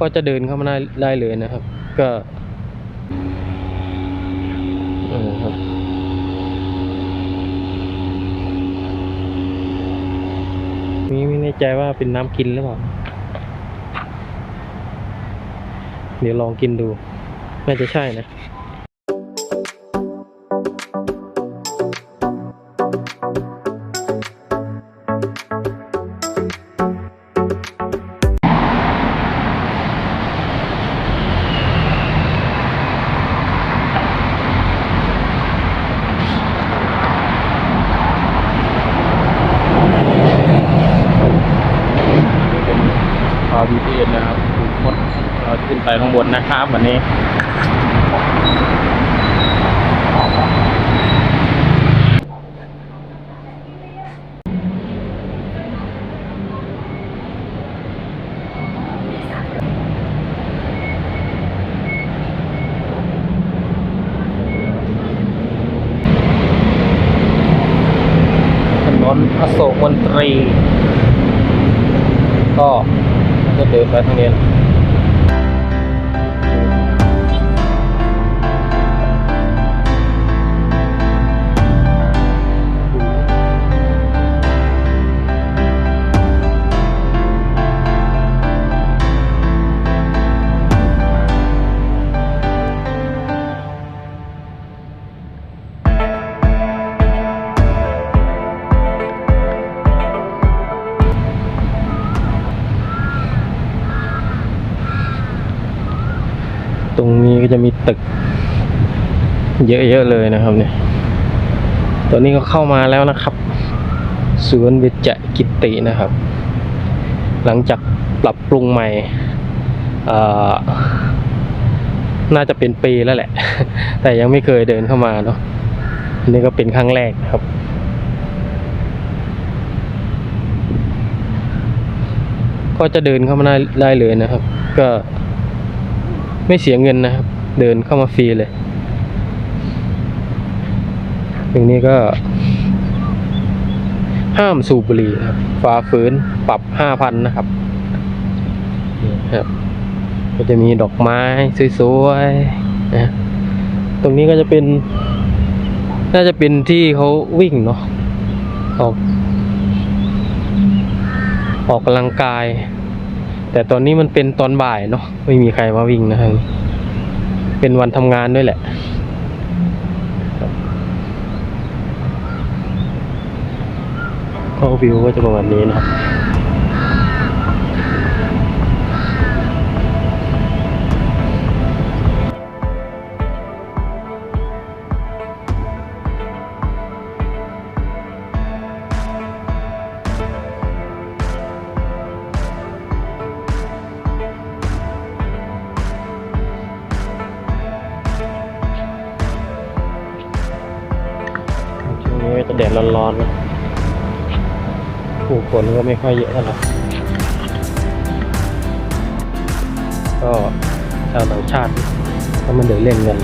ก็จะเดินเข้ามาได้ได้เลยนะครับ ก็เออครับนี่ไม่แน่ใจว่าเป็นน้ำกินหรือเปล่า เดี๋ยวลองกินดู น่าจะใช่นะ พอ BTS นะครับถูกมดเราขึ้นไปข้างบนนะครับวันนี้ถนนอโศกมนตรี ก็ จ ตึก เยอะๆเลยนะครับเนี่ย ตอนนี้ก็เข้ามาแล้วนะครับสวนเวจกิตินะครับ หลังจากปรับปรุงใหม่ น่าจะเป็นปีแล้วแหละ แต่ยังไม่เคยเดินเข้ามาเนาะอันนี้ก็เป็นครั้งแรกครับ ก็จะเดินเข้ามาได้เลยนะครับ ก็ไม่เสียเงินนะครับ เดินเข้ามาฟรีเลย ตรงนี้ก็ ห้ามสูบบุหรี่ครับฝ่าฝืนปรับห้าพันนะครับครับ ก็จะมีดอกไม้สวยๆนะตรงนี้ก็จะเป็น น่าจะเป็นที่เขาวิ่งเนาะออก ออกกำลังกาย แต่ตอนนี้มันเป็นตอนบ่ายเนาะไม่มีใครมาวิ่งนะครับ เป็นวันทำงานด้วยแหละก็วิวก็จะประมาณนี้นะครับ ไม่ค่อยเยอะเท่าไหร่ก็ชาวต่างชาติก็มาเดินเล่นกัน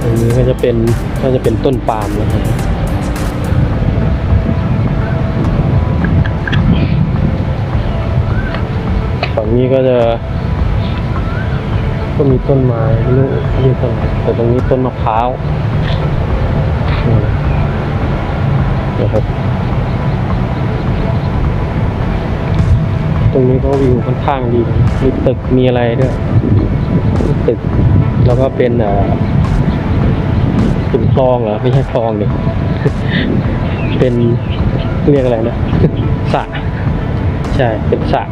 ตรงนี้ก็จะเป็นก็จะเป็นต้นปาล์มนะครับฝั่งนี้ก็จะ ก็มีต้นไม้ไม่รู้เรียกต้นอะไรแต่ตรงนี้ต้นมะพร้าวนะครับตรงนี้ก็วิวค่อนข้างดีมีตึกมีอะไรด้วยมีตึกแล้วก็เป็นอ่อเป็นคลองเหรอไม่ใช่คลองดิเป็นเรียกอะไรนะสระใช่เป็นสระ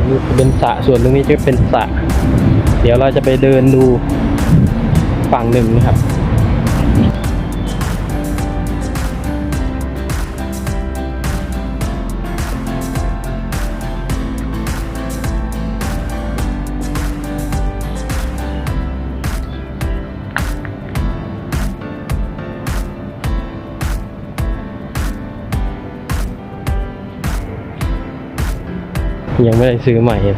รงนี้เป็นสระส่วนตรงนี้จะเป็นสระเดี๋ยวเราจะไปเดินดูฝั่งหนึ่งนะครับ ยังไม่ได้ซื้อใหม่อ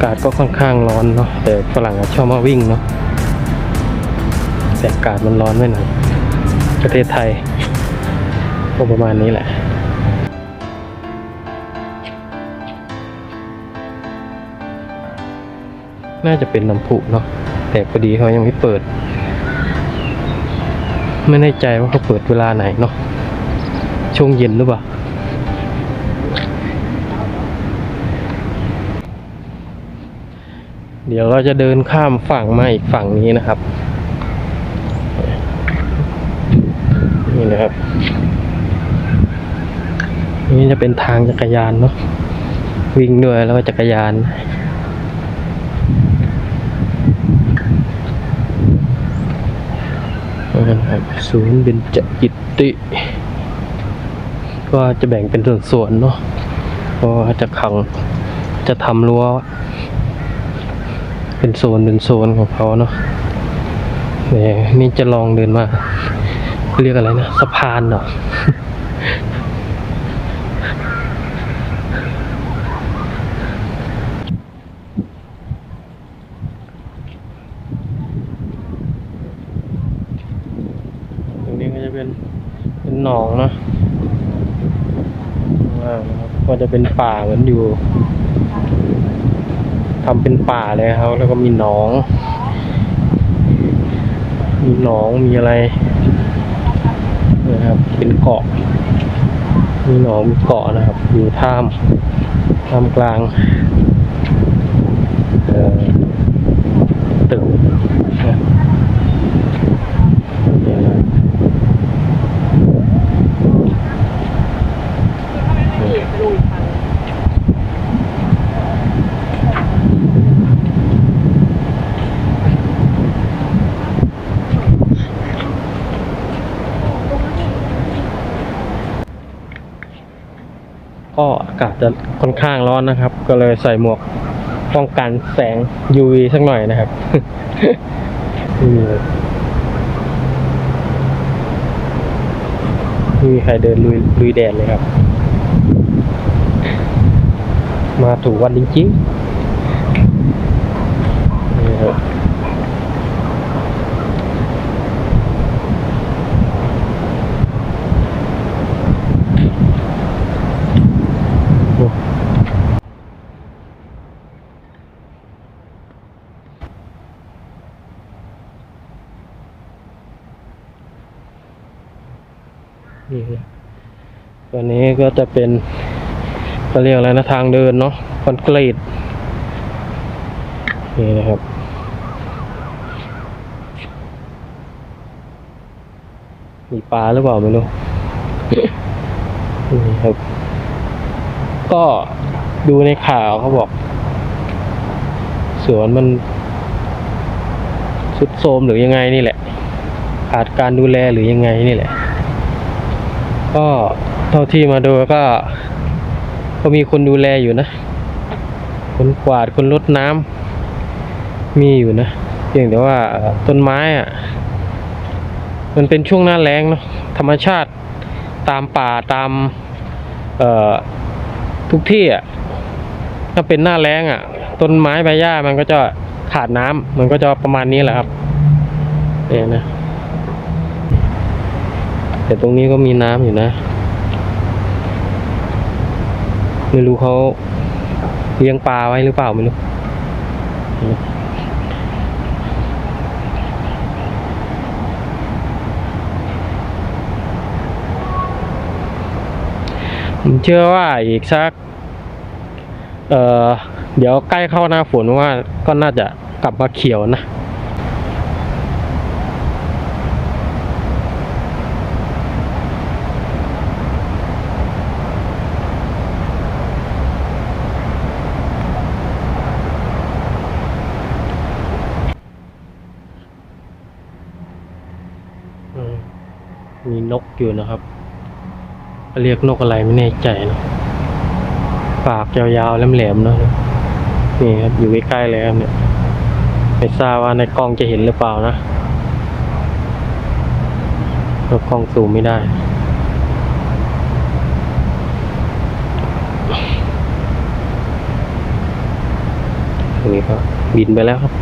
ากาดก็ค่อนข้างร้อนเนาะแต่ฝรั่งชอบมาวิ่งเนาะแต่อากาดมันร้อนไม่หน่อยประเทศไทยก็ประมาณนี้แหละ น่าจะเป็นน้ำพุเนาะแต่พอดีเขายังไม่เปิด ไม่แน่ใจว่าเขาเปิดเวลาไหนเนาะช่วงเย็นหรือเปล่าเดี๋ยวเราจะเดินข้ามฝั่งมาอีกฝั่งนี้นะครับ นี่นะครับ นี่จะเป็นทางจักรยานเนาะวิ่งด้วยแล้วก็จักรยาน นะครับศูนย์เบญจกิตติ ก็จะแบ่งเป็นส่วนๆเนาะก็จะขังจะทำรั้วเป็นโซนเป็นโซนของเขาเนาะเนี่ยนี่จะลองเดินมาเรียกอะไรนะสะพานเหรอ ตรงนี้ก็จะ เป็นเป็นหนองเนะล่างนะครับก็จะเป็นป่าเหมือนอยู่ทำเป็นป่าเลยครับ แล้วก็มีหนอง มีหนองมีอะไรนะครับ เป็นเกาะ มีหนองมีเกาะนะครับ อยู่ท่ามท่ามกลางเอ่อตึกนะเนี่ยนะครับ ก็อากาศจะค่อนข้างร้อนนะครับ ก็เลยใส่หมวกป้องกันแสง UV สักหน่อยนะครับนี่มีใครเดินลุยลุยแดดเลยครับ มาถูกวันจริงๆนี่ครับ นี่ตัวนี้ก็จะเป็นเขาเรียกอะไรนะทางเดินเนาะคอนกรีตนี่นะครับมีปลาหรือเปล่าไม่รู้นี่ครับ ก็ดูในข่าวเขาบอก สวนมันสุดโทรมหรือยังไงนี่แหละขาดการดูแลหรือยังไงนี่แหละ ก็เท่าที่มาดูก็ก็มีคนดูแลอยู่นะ คนกวาดคนรดน้ำมีอยู่นะเพียงแต่ว่าต้นไม้อะมันเป็นช่วงหน้าแล้งเนาะธรรมชาติตามป่าตามเอ่อทุกที่อะถ้าเป็นหน้าแล้งอะ ต้นไม้ใบหญ้ามันก็จะขาดน้ำมันก็จะประมาณนี้แหละครับเนี่ยนะ แต่ตรงนี้ก็มีน้ำอยู่นะ ไม่รู้เขาเลี้ยงปลาไว้หรือเปล่าไม่รู้ผมเชื่อว่าอีกสัก เอ่อ เดี๋ยวใกล้เข้าหน้าฝนว่าก็น่าจะกลับมาเขียวนะ นกอยู่นะครับ เรียกนกอะไรไม่แน่ใจนะปากยาวๆแหลมๆเนอะนี่ครับอยู่ใกล้ๆเลยครับเนี่ยไม่ทราบว่าในกล้องจะเห็นหรือเปล่านะเพราะกล้องซูมไม่ได้นรงนี้ก็บินไปแล้วครับ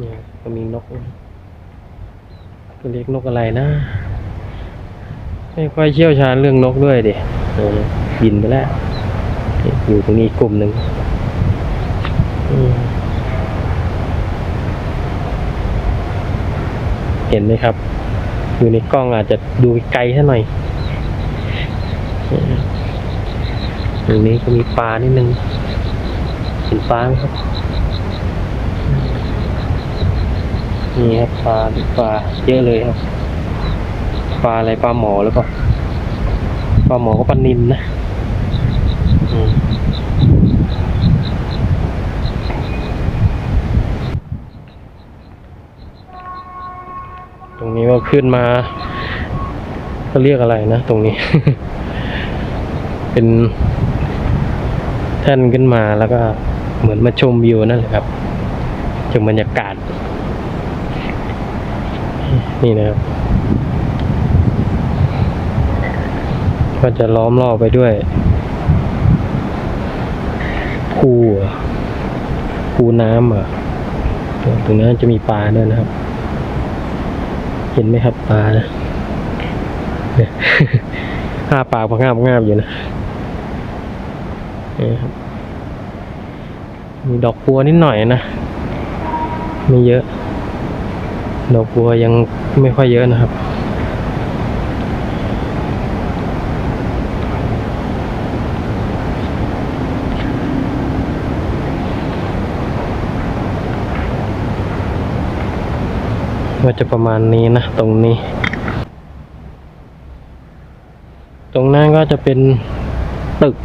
เนี่ยก็มีนกนะก็ เรียกนกอะไรนะ ไม่ค่อยเชี่ยวชาญเรื่องนกด้วยดิเออบินไปแล้ว อยู่ตรงนี้กลุ่มหนึ่งเห็นไหมครับ อยู่ในกล้องอาจจะดูไกลซะหน่อยตรงนี้ก็มีปลานิดนึงเห็นปลาไหมครับ นี่ครับปลาปลาเยอะเลยครับปลาอะไรปลาหมอหรือเปล่าปลาหมอก็ปลานินนะตรงนี้ก็ขึ้นมาเขาเรียกอะไรนะตรงนี้ เป็นแท่นขึ้นมาแล้วก็เหมือนมาชมวิวนั่นแหละครับชมบรรยากาศ นี่นะครับ ก็จะล้อมรอบไปด้วยคูคูน้ำอะตรงนั้นจะมีปลาด้วยนะครับ เห็นไหมครับปลานะเนี่ยห้าปากพงาบงาบอยู่นะนี่ครับมีดอกบัวนิดหน่อยนะ ไม่เยอะ ดอกบัวยังไม่ค่อยเยอะนะครับก็จะประมาณนี้นะตรงนี้ ตรงนั้นก็จะเป็นตึก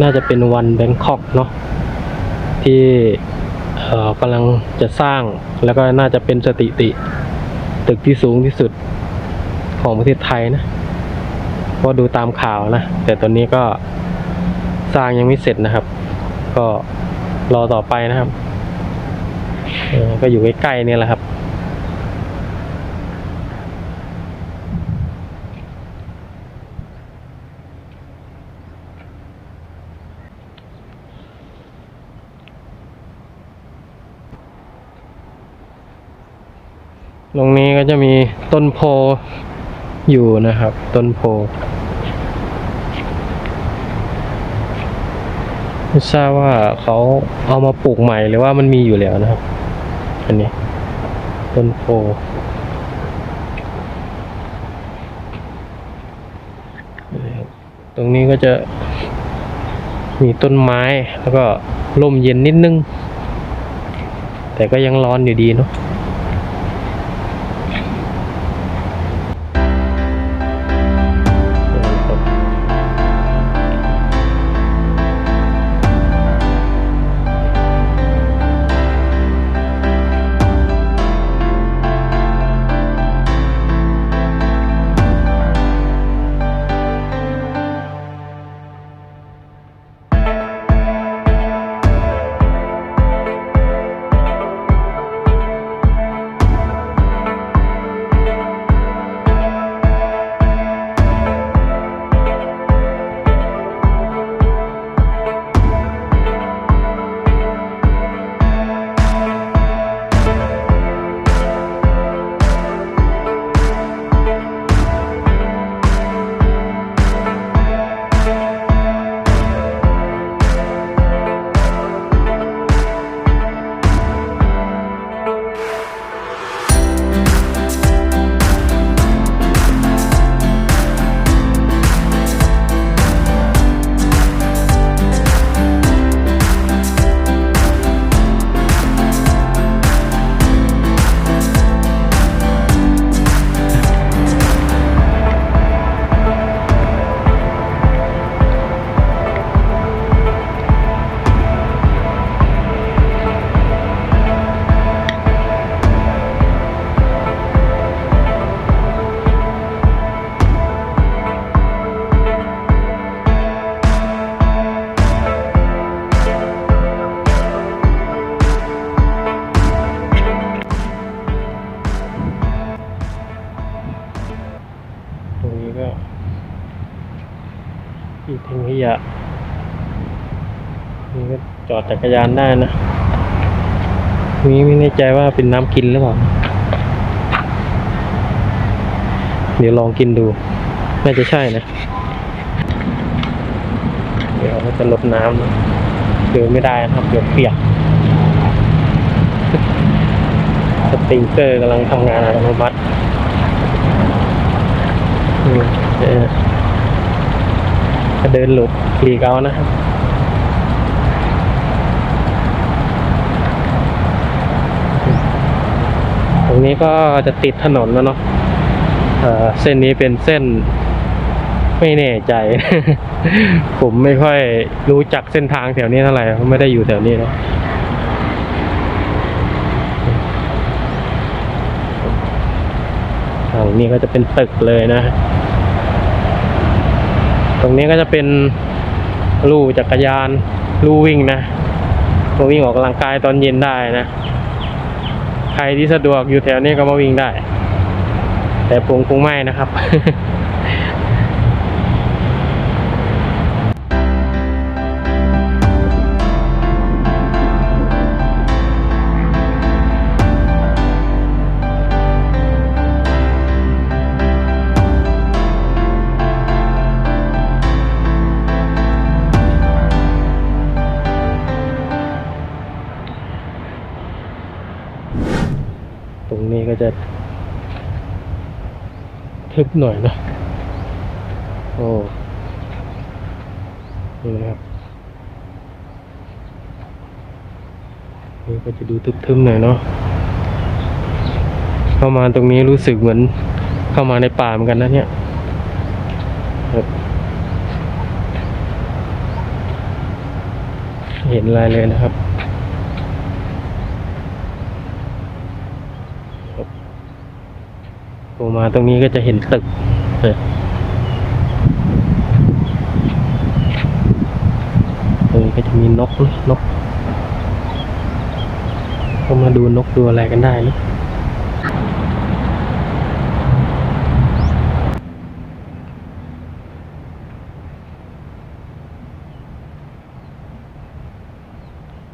น่าจะเป็นวันแบงคอกเนาะที่ กำลังจะสร้างแล้วก็น่าจะเป็นสถิติ ตึกที่สูงที่สุดของประเทศไทยนะก็ดูตามข่าวนะ แต่ตอนนี้ก็สร้างยังไม่เสร็จนะครับ ก็รอต่อไปนะครับก็อยู่ใกล้ๆเนี่ยแหละครับ ตรงนี้ก็ จะมีต้นโพอยู่นะครับ ต้นโพไม่ทราบว่าเขาเอามาปลูกใหม่หรือว่ามันมีอยู่แล้วนะครับ อันนี้ ต้นโพตรงนี้ก็จะมีต้นไม้แล้วก็ร่มเย็นนิดนึง แต่ก็ยังร้อนอยู่ดีเนาะ ที่ทิ้งขยะนี่ก็จอดจักรยานได้นะนี่ไม่แน่ใจว่าเป็นน้ำกินหรือเปล่า เดี๋ยวลองกินดู น่าจะใช่นะ เดี๋ยวเราจะลดน้ำนะเดินไม่ได้นะครับ เดี๋ยวเปียกสปริงเกอร์กำลังทำงานอัตโนมัติ อืมเดินหลบหลีกเอานะครับตรงนี้ก็จะติดถนนแล้วเนาะเส้นนี้เป็นเส้นไม่แน่ใจ ผมไม่ค่อยรู้จักเส้นทางแถวนี้เท่าไหร่เพราะไม่ได้อยู่แถวนี้เนาะทางนี้ก็จะเป็นตึกเลยนะ ตรงนี้ก็จะเป็นลู่จักรยานลู่วิ่งนะมาวิ่งออกกำลังกายตอนเย็นได้นะ ใครที่สะดวกอยู่แถวนี้ก็มาวิ่งได้ แต่ผมคงไม่นะครับ จะทึบหน่อยเนะ โอ้นี่นะครับนี่ก็จะดูทึบๆหน่อยเนาะเข้ามาตรงนี้รู้สึกเหมือนเข้ามาในป่าเหมือนกันนะเนี่ยเห็นอะไรเลยนะครับ โผล่มาตรงนี้ก็จะเห็นตึกเออตรงนี้ก็จะมีนกนะนกเข้ามาดูนกดูอะไรกันได้นะ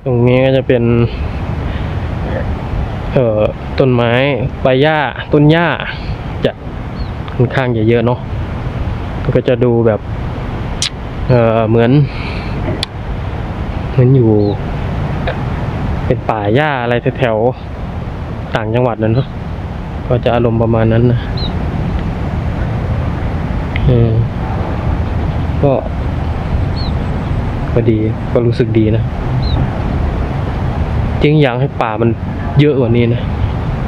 ตรงนี้ก็จะเป็น เอ่อ ต้นไม้ใบหญ้า ต้นหญ้า ค่อนข้างเยอะๆเนาะก็จะดูแบบ เออเหมือน เหมือนอยู่ เป็นป่าหญ้าอะไรแถวๆต่างจังหวัดนั่นเนาะก็จะอารมณ์ประมาณนั้นนะเออก็ก็ดีก็รู้สึกดีนะจริงอยากให้ป่ามันเยอะกว่านี้นะ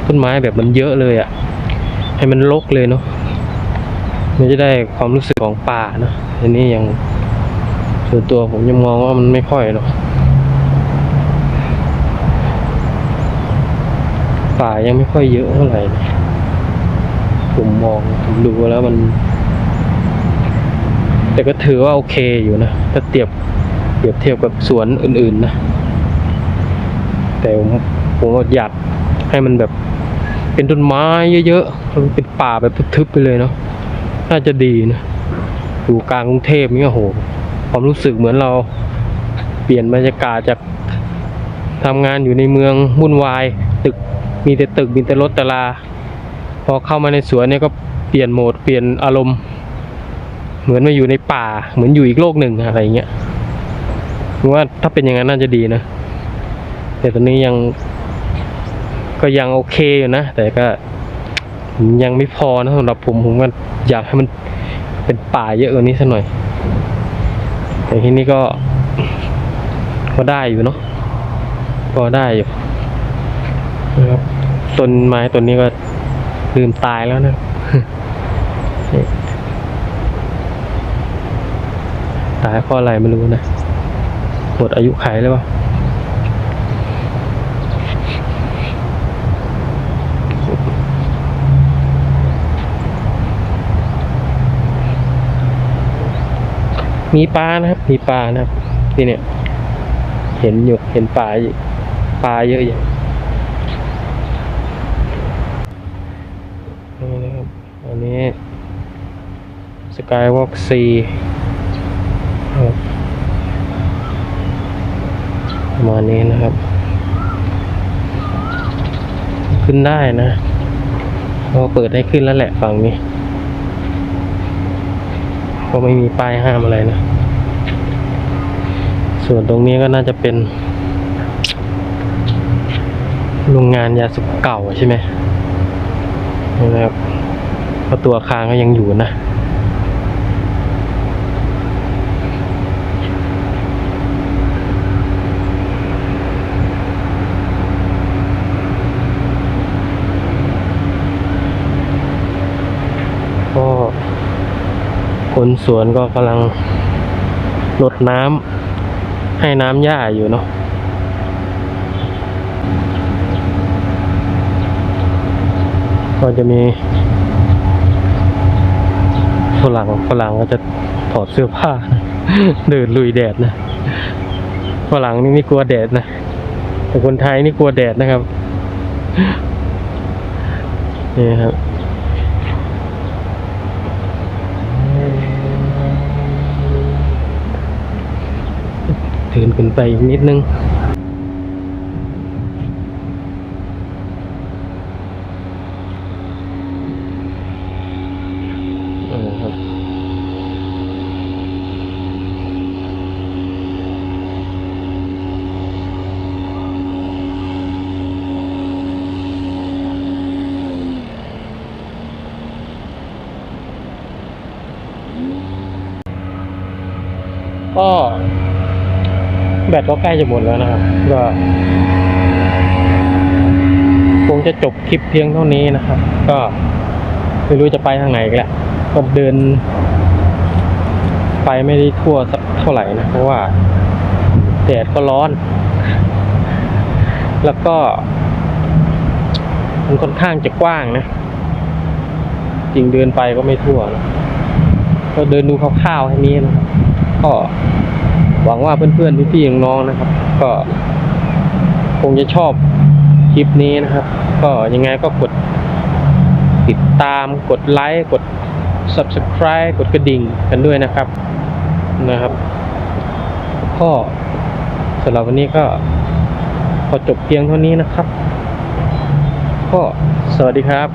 ต้นไม้แบบมันเยอะเลยอะ่ะ ให้มันรกเลยเนาะ มันจะได้ความรู้สึกของป่าเนาะอันนี้ยังส่วนตัวผมยังมองว่ามันไม่ค่อยเนาะป่ายังไม่ค่อยเยอะเท่าไหร่ผมมองผมดูแล้วมัน แต่ก็ถือว่าโอเคอยู่นะถ้าเทียบเปรียบเทียบกับสวนอื่น ๆ นะ แต่ผมผมอยากให้มันแบบเป็นต้นไม้เยอะๆเป็นป่าแบบทึบๆไปเลยเนาะ น่าจะดีนะอยู่กลางกรุงเทพนี่โอ้โหความรู้สึกเหมือนเราเปลี่ยนบรรยากาศจากทำงานอยู่ในเมืองวุ่นวาย ตึกมีแต่ตึกมีแต่รถแต่ลา พอเข้ามาในสวนเนี่ยก็เปลี่ยนโหมดเปลี่ยนอารมณ์ เหมือนมาอยู่ในป่า เหมือนอยู่อีกโลกหนึ่งอะไรเงี้ยผมว่าถ้าเป็นอย่างนั้นน่าจะดีนะ แต่ตอนนี้ยังก็ยังโอเคอยู่นะ แต่ก็ ยังไม่พอนะสำหรับผมผมก็อยากให้มันเป็นป่าเยอะกว่านี้สักหน่อย แต่ที่นี่ก็ก็ได้อยู่เนาะก็ได้อยู่นะครับต้นไม้ต้นนี้ก็ลืมตายแล้วนะตายเพราะอะไรไม่รู้นะหมดอายุไขหรือเปล่า มีปลานะครับ มีปลานะครับ ที่เนี่ย เห็นอยู่เห็นปลาปลาเยอะอยู่นี่นะครับ อันนี้สกายวอล์กซีประมาณนี้นะครับ ขึ้นได้นะเราเปิดให้ขึ้นแล้วแหละฝั่งนี้ ก็ไม่มีป้ายห้ามอะไรนะ ส่วนตรงนี้ก็น่าจะเป็นโรงงานยาสูบเก่าใช่ไหมนี่นะครับเพราะตัวอาคารก็ยังอยู่นะ ก็ค นสวนก็กำลังรดน้ำให้น้ำหญ้าอยู่เนาะก็จะมีฝรั่งฝรั่งก็จะถอดเสื้อผ้า เดินลุยแดดนะฝรั่งนี่ไม่กลัวแดดนะ แต่คนไทยนี่กลัวแดดนะครับ นี่ครับ เดินขึ้นไปอีกนิดนึงเออครับก็ บตก็ใกล้จะหมดแล้วนะครับ ก็คงจะจบคลิปเพียงเท่านี้นะครับ ก็ไม่รู้จะไปทางไหนกันแหละก็เดิน ไปไม่ได้ทั่วสักเท่าไหร่นะเพราะว่าแดดก็ร้อน แล้วก็ มันค่อนข้างจะกว้างนะ จริงเดินไปก็ไม่ทั่วนะก็เดินดูคร่าวๆให้นี้นะครับก็ หวังว่าเพื่อนๆพี่ๆน้องๆนะครับ ก็คงจะชอบคลิปนี้นะครับ ก็ยังไงก็กดติดตามกดไลค์กด subscribe กดกระดิ่งกันด้วยนะครับนะครับก็สำหรับวันนี้ก็ขอจบเพียงเท่านี้นะครับ ก็สวัสดีครับ